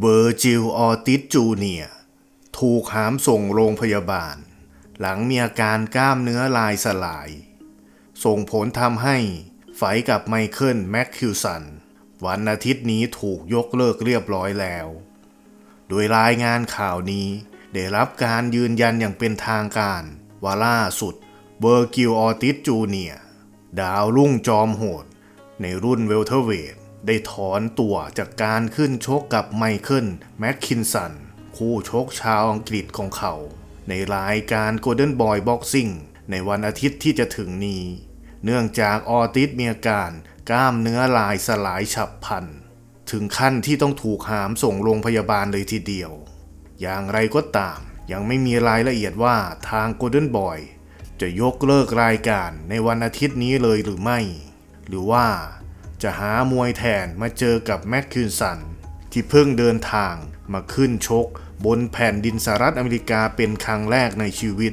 เวอร์จิลออติสจูเนียถูกหามส่งโรงพยาบาล หลังมีอาการกล้ามเนื้อลายสลาย ส่งผลทำให้ไฟกับไมเคิลแมคคิวสัน วันอาทิตย์นี้ถูกยกเลิกเรียบร้อยแล้ว โดยรายงานข่าวนี้ได้รับการยืนยันอย่างเป็นทางการว่าล่าสุดเบอร์กิลออติสจูเนียดาวรุ่งจอมโหด ในรุ่นเวลเทอร์เวท ได้ถอนตัวจากการขึ้นชกกับไมเคิลแมคคินสัน คู่ชกชาวอังกฤษของเขา ในรายการ Golden Boy Boxing ในวันอาทิตย์ที่จะถึงนี้ เนื่องจากออติสมีอาการกล้ามเนื้อลายสลายฉับพลัน ถึงขั้นที่ต้องถูกหามส่งโรงพยาบาลเลยทีเดียว อย่างไรก็ตาม ยังไม่มีรายละเอียดว่าทาง Golden Boy จะยกเลิกรายการในวันอาทิตย์นี้เลยหรือไม่ หรือว่า จะหามวยแทนมาเจอกับแมคคินสัน ที่เพิ่งเดินทางมาขึ้นชกบนแผ่นดินสหรัฐอเมริกาเป็นครั้งแรกในชีวิต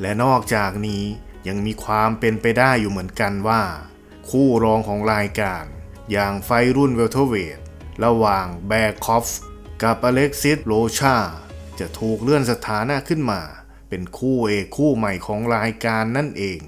และนอกจากนี้ยังมีความเป็นไปได้อยู่เหมือนกันว่า คู่รองของรายการ อย่างไฟรุ่นเวลเทเวทระหว่างแบร์คอฟกับอเล็กซิสโรชา จะถูกเลื่อนสถานะขึ้นมา เป็นคู่เอกคู่ใหม่ของรายการนั่นเอง